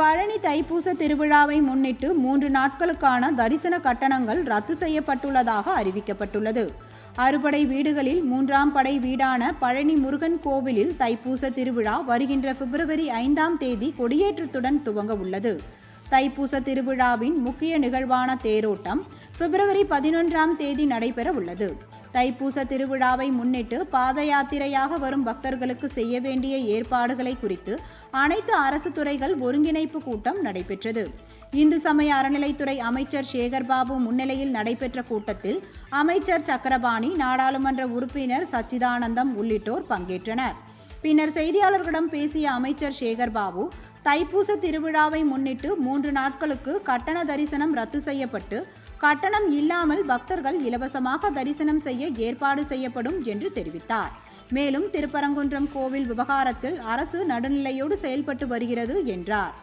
பழனி தைப்பூச திருவிழாவை முன்னிட்டு மூன்று நாட்களுக்கான தரிசன கட்டணங்கள் ரத்து செய்யப்பட்டுள்ளதாக அறிவிக்கப்பட்டுள்ளது. அறுபடை வீடுகளில் மூன்றாம் படை வீடான பழனி முருகன் கோவிலில் தைப்பூச திருவிழா வருகின்ற பிப்ரவரி ஐந்தாம் தேதி கொடியேற்றத்துடன் துவங்க உள்ளது. தைப்பூச திருவிழாவின் முக்கிய நிகழ்வான தேரோட்டம் பிப்ரவரி பதினொன்றாம் தேதி நடைபெற உள்ளது. தைப்பூச திருவிழாவை முன்னிட்டு பாத யாத்திரையாக வரும் பக்தர்களுக்கு செய்ய வேண்டிய ஏற்பாடுகளை குறித்து அனைத்து அரசு துறைகள் ஒருங்கிணைப்பு கூட்டம் நடைபெற்றது. இந்து சமய அறநிலைத்துறை அமைச்சர் சேகர்பாபு முன்னிலையில் நடைபெற்ற கூட்டத்தில் அமைச்சர் சக்கரபாணி நாடாளுமன்ற உறுப்பினர் சச்சிதானந்தம் உள்ளிட்டோர் பங்கேற்றனர். பின்னர் செய்தியாளர்களிடம் பேசிய அமைச்சர் சேகர்பாபு தைப்பூச திருவிழாவை முன்னிட்டு மூன்று நாட்களுக்கு கட்டண தரிசனம் ரத்து செய்யப்பட்டு கட்டணம் இல்லாமல் பக்தர்கள் இலவசமாக தரிசனம் செய்ய ஏற்பாடு செய்யப்படும் என்று தெரிவித்தார். மேலும் திருப்பரங்குன்றம் கோவில் விவகாரத்தில் அரசு நடுநிலையோடு செயல்பட்டு வருகிறது என்றார்.